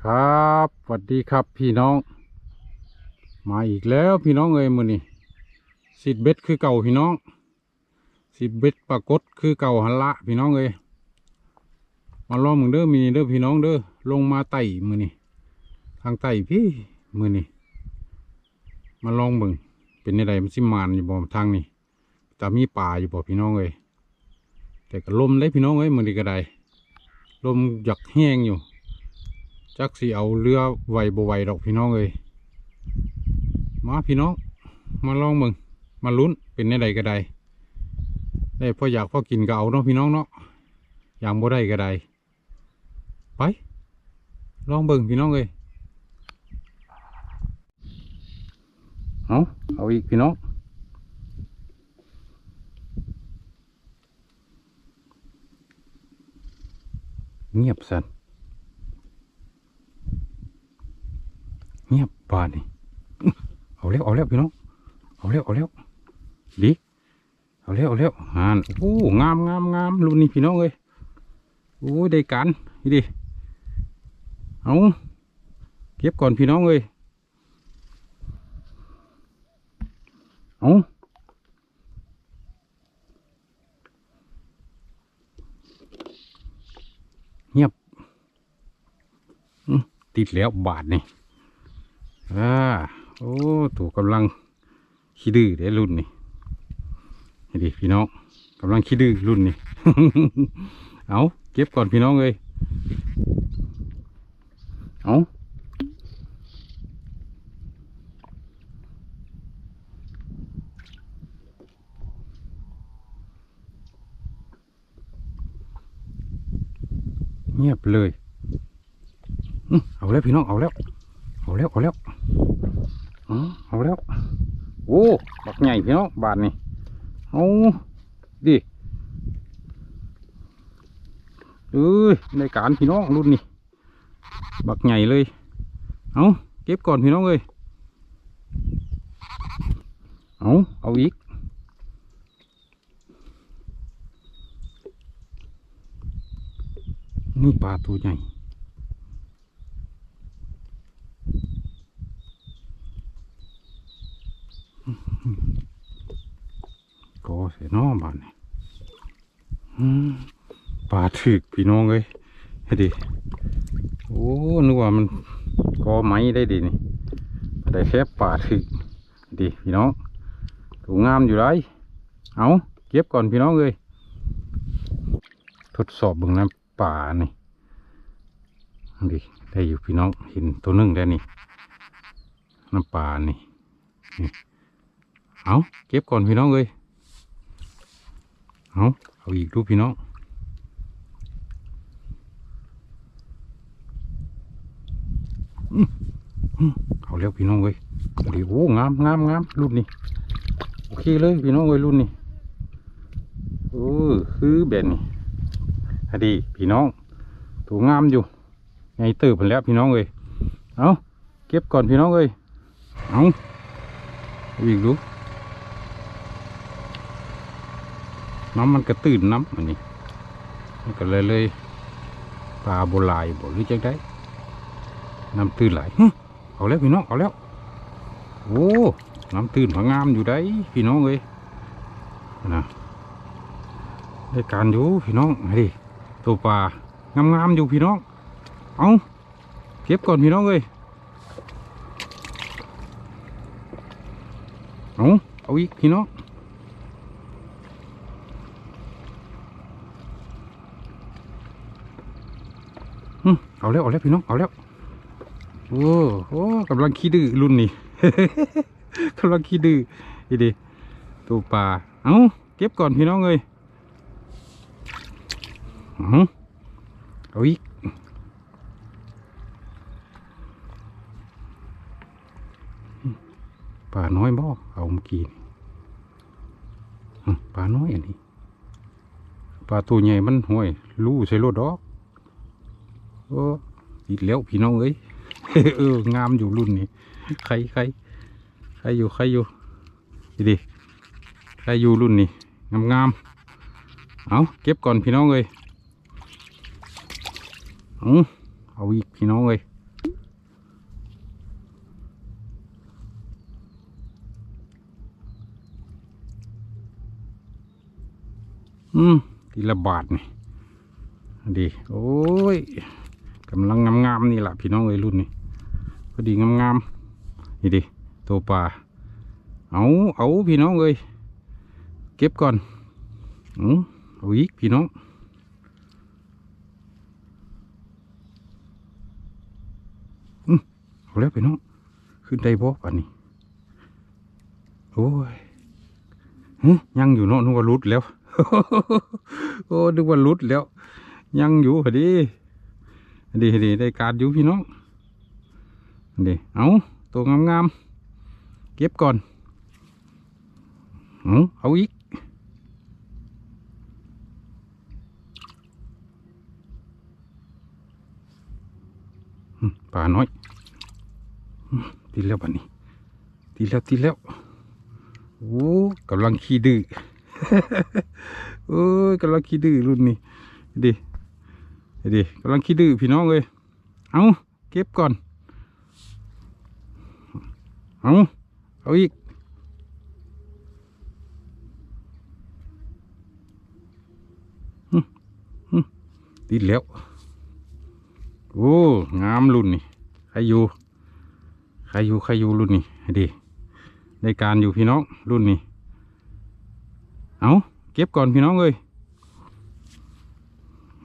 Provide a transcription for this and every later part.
ครับสวัสดีครับพี่น้อง มาอีกแล้วพี่น้องเอ้ยมือนี่สิดเบ็ดคือเก่าพี่น้องสิดเบ็ดปรากฏคือเก่าหันละพี่น้องเอ้ยมาลองมึงเด้อมีเด้อพี่น้องเด้อลงมาไต่มือนี่ทางไต่พี่มือนี่มาลองมึงเป็นยังไงมันสิมานอยู่บ่ทางนี่แต่มีป่าอยู่บ่พี่น้องเอ้ยแต่ก็ลมได้พี่น้องเอ้ยมือนี่ก็ได้ลมอยากแห้งอยู่ จักสิเอาเรือไหวบ่ไหวดอกพี่น้องเอ้ยมาพี่น้อง มาลองมึงมาลุ้นเป็นในใดก็ได้ได้พออยากพอกินก็เอาเนาะพี่น้องเนาะอย่างบ่ได้ก็ได้ไป ลองเบิ่งพี่น้องเอ้ยเอาเอาอีกพี่น้องเงียบสัน เงียบปานนี่เอาเร็วเอาเร็วพี่น้องเอาเร็วเอาเร็วดีเอาเร็วเอาเร็วหานโอ้งามงามงามรุ่นนี้พี่น้องเอ้ยโอ้ยได้การนี่ดิเอาเก็บก่อนพี่น้องเอ้ยเอาเงียบติดแล้วบาทนี่ โอ้ถูกกำลังขี้ดื้อเด้รุ่นนี่นี่ดิพี่น้องกำลังขี้ดื้อรุ่นนี่ เอาเก็บก่อนพี่น้องเลยเอาเงียบเลย เอาแล้วพี่น้องเอาแล้ว เอาแล้ว เอาแล้ว เอาแล้ว โอ้บักใหญ่พี่น้องบาทนี่เอาดิเอ้ยในการพี่น้องรุ่นนี้บักใหญ่เลย เอาเก็บก่อนพี่น้องเลยเอาเอาอีกนี่ปลาตัวใหญ่ ก็ เสียน้องบ้านนี่ปลาถึกพี่น้องเลยเฮ้ดิโอ้นึกว่ามันกอไม้ได้ดินี่ได้แค่ปลาถึกดิพี่น้องถูงามอยู่ไรเอาเก็บก่อนพี่น้องเลยทดสอบบิ่งน้ำป่านี่ดิได้อยู่พี่น้องเห็นตัวหนึ่งแล้นี่น้ำป่านี่นี่เอาเก็บก่อนพี่น้องเลย เอาเอาอีกดูพี่น้องเอาแล้วพี่น้องเว้ยเอาดีโอ้งามงามงามรุ่นนี้โอเคเลยพี่น้องเว้ยรุ่นนี้เออคือแบบนี้อดีพี่น้องตัวงามอยู่ไงติบมันแล้วพี่น้องเว้ยเอาเก็บก่อนพี่น้องเว้ยเอาเอาอีกดู น้ำมันกระตื่นน้ำอันนี้มันก็เลยเลยปลาโบลายบ่หรือจังได้น้ำตื่นไหลเอาแล้วพี่น้องเอาแล้วโอ้น้ำตื่นพงามอยู่ได้พี่น้องเอ้ยนะได้การอยู่พี่น้องเฮ้ยตัวปลางามงามๆอยู่พี่น้อง เอาเก็บก่อนพี่น้องเอ้ยเอาเอาอีกพี่น้อง อืม เอาแล้วเอาแล้วพี่น้องเอาแล้วโอ้โหกำลังขี้ดื้อรุ่นนี้กำลังขี้ดื้ออีดีตัวปลาเอาเก็บก่อนพี่น้องเลยเอาอีกปลาน้อยบ่เอาเมื่อกี้นี่อืมปลาน้อยอันนี้ปลาตัวใหญ่มันห่วยรู้ใส่รถดอก โอ้อีกแล้วพี่น้องเอ้ยเอองามอยู่รุ่นนี้ใครใครใครอยู่ใครอยู่ดีใครอยู่รุ่นนี้งามงามเอาเก็บก่อนพี่น้องเอ้ยเอเอาอีกพี่น้องเอ้ยอืมทีละบาทนี่ดีโอ้ย กำลังงามๆนี่แหละพี่น้องเอ้ยรุ่นนี้พอดีงามๆนี่ดิตัวปลาเอาเอาพี่น้องเอ้ยเก็บก่อนอาเอาอีกพี่น้องอืมเอาแล้วพี่น้องขึ้นได้บ่ป่านนี้โอ้ยยังอยู่เนาะนึกว่ารุดแล้ว โอ้นึกว่ารุดแล้ว ยังอยู่พอดี ดีดีได้การอยู่พี่น้องดีเอาตัวงามๆเก็บก่อนเอาเอาอีกป่าน้อยตีแล้วบัดนี้ตีแล้วตีแล้วโอ้กำลังขี้ดื้อ โอ้ยกำลังขี้ดื้อรุ่นนี้ดิ ดิกำลังขี้ดื้อพี่น้องเลย เอาเก็บก่อน เอาเอาอีกหึหึติดแล้ว โอ้ งามรุ่นนี่ ใครอยู่ ใครอยู่ใครอยู่รุ่นนี้ดิในการอยู่พี่น้องรุ่นนี้ เอาเก็บก่อนพี่น้องเอ้ย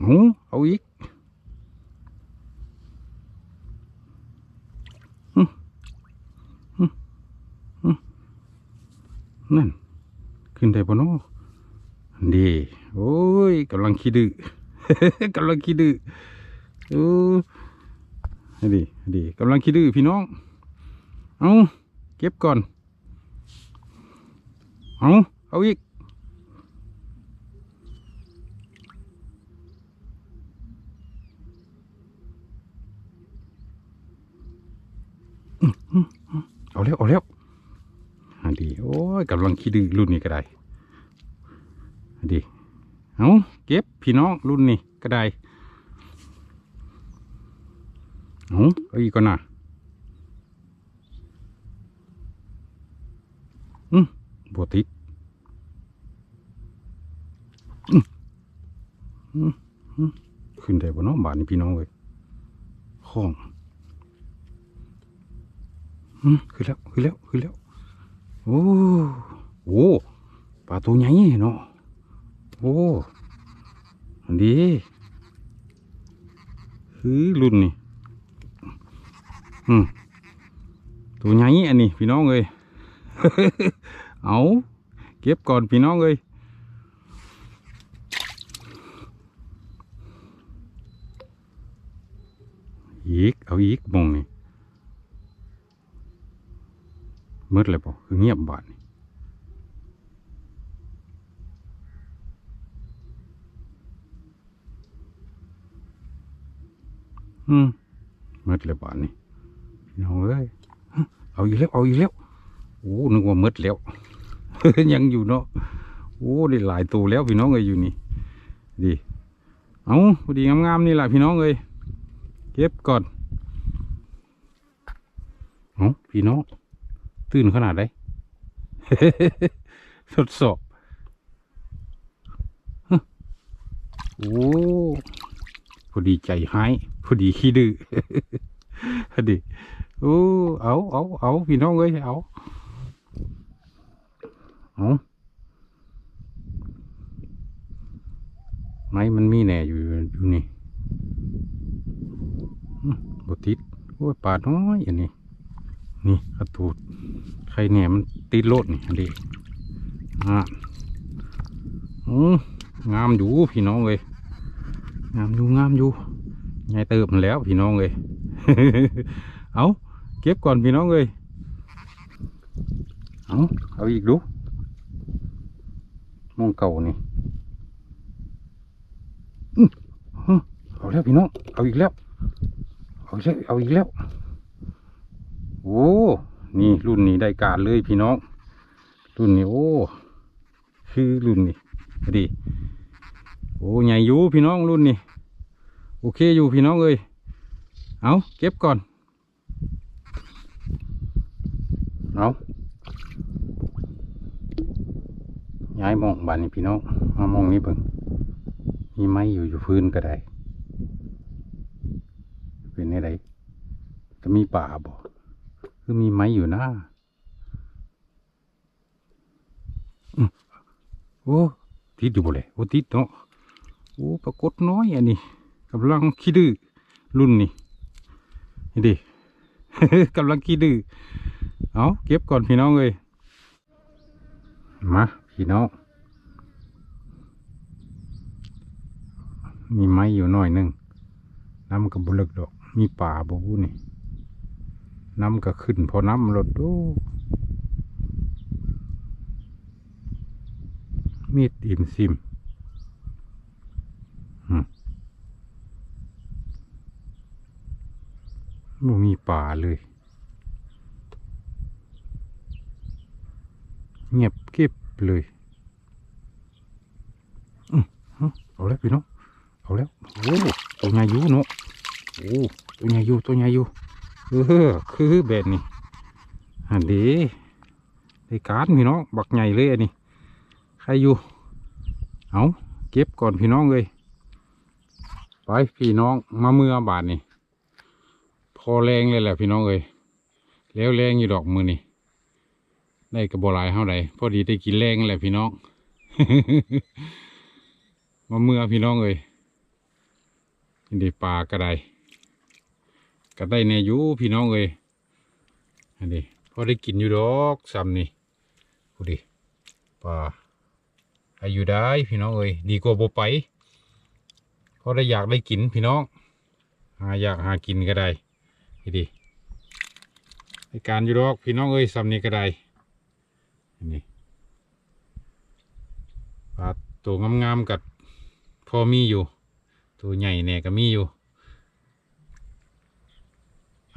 เอาเอาอีกหึหึหึ นั่น ขึ้นได้ปะเนาะดีโอ้ยกำลังขี้ดื้อกำลังขี้ดื้อโอ้ดีดีกำลังขี้ดื้อพี่น้อง เอาเก็บก่อน เอาเอาอีกอ๋ออื้ออื้อเอาแล้วเอาแล้ว อันดีโอ้ยกำลังคิดดื้อรุ่นนี้ก็ได้อันดีเอาเก็บพี่น้องรุ่นนี้ก็ได้เอาเอาอีกก่อนนะอืมบวติดอืมอืมอืมขึ้นได้บ่เนาะบาทนี้พี่น้องเลยห้องอืมขึ้นแล้วขึ้นแล้วขึ้นแล้ว โอ้โอ้ปลาตัวใหญ่เนาะโอ้อันดีคือรุ่นนี่อืมตัวใหญ่อันนี้พี่น้องเอ้ย เอาเก็บก่อนพี่น้องเอ้ยอีกเอาอีกมองนี่ มืดเลยป่คือเงียบบาดนี่อืมมืดเลยบาดนี่พี่น้องเอ้ยฮะเอาอีกแล้วเอาอีกแล้วโอ้นึกว่ามืดแล้วยังอยู่เนาะโอ้ได้หลายตัวแล้วพี่น้องเอ้ยอยู่นี่ดีเอาพอดีงามๆนี่แหละพี่น้องเอ้ยเก็บก่อนเอาพี่น้อง ตื่นขนาดไหนทดสอบโอ้พอดีใจหายพอดีขี้ดื้อพอดีโอ้เอาเอาเอาพี่น้องเอ้ยเอาเอาไม้มันมีแหน่อยู่อยู่นี่บติดโอ้ยปลาน้อยอันนี้ นี่กระตูดใครเนี่ยมันติดโลดนี่อันดีอ่าอืงามอยู่พี่น้องเลยงามอยู่งามอยู่ยายเติบมันแล้วพี่น้องเลยเอาเก็บก่อนพี่น้องเลยเอาเอาอีกดูมองเก่านี่อื้อฮะเอาแล้วพี่น้องเอาอีกแล้วเอาอีกแล้วเอาอีกแล้ว โอ้นี่รุ่นนี้ได้การเลยพี่น้อง รุ่นนี้โอ้คือรุ่นนี้ดีโอ้ใหญ่อยู่พี่น้องรุ่นนี้โอเคอยู่พี่น้องเอ้ยเอาเก็บก่อนเอาย้ายมองบ้านนี้พี่น้องมามองนี้เบิ่งมีไม้อยู่อยู่พื้นก็ได้เป็นไงไดจะมีป่าบ่ คือมีไม้อยู่นะอื้อโอ้ติดอยู่บ่เลยโอ้ติดเนาะโอ้ปรากฏน้อยอันนี้กำลังขี้ดื้อรุ่นนี้นี่ดิกำลังขี้ดื้อเอาเก็บก่อนพี่น้องเลยมาพี่น้องมีไม้อยู่หน่อยหนึ่งน้ำก็บลึกดอก มีป่าบบูนี่ น้ำก็ขึ้น พอน้ำลดดูมีดอินซิมอืมบ่มีป่าเลย เงียบเก็บเลยเอาแล้วพี่น้อง เอาแล้ว โอ้ตัวใหญ่อยู่เนาะโอ้ตัวใหญ่อยู่ตัวใหญ่อยู่ เออคือแบบนี้อันดีได้การพี่น้องบักใหญ่เลยอันนี้ใครอยู่เอาเก็บก่อนพี่น้องเลยไปพี่น้องมาเมื่อบาทนี่พอแรงเลยแหละพี่น้องเอ้ยแล้วแรงอยู่ดอกมือนี่ได้กระบอกลายเท่าไหร่พอดีได้กินแรงแหละพี่น้อง มาเมื่อพี่น้องเอ้ยนี่ได้ปลาก็ได ก็ได้แน่อยู่พี่น้องเอ้ยอันนี้พอได้กินอยู่ดอกซ้ำนี่ดูดิปลาอายุได้พี่น้องเอ้ยดีกว่าบ่ไปพอได้อยากได้กินพี่น้อง หาอยากหากินก็ได้นี่ดิในการอยู่ดอกพี่น้องเอ้ยซ้ำนี่ก็ได้อันนี่ปลาตัวงามๆกับพอมีอยู่ ตัวใหญ่แน่ก็มีอยู่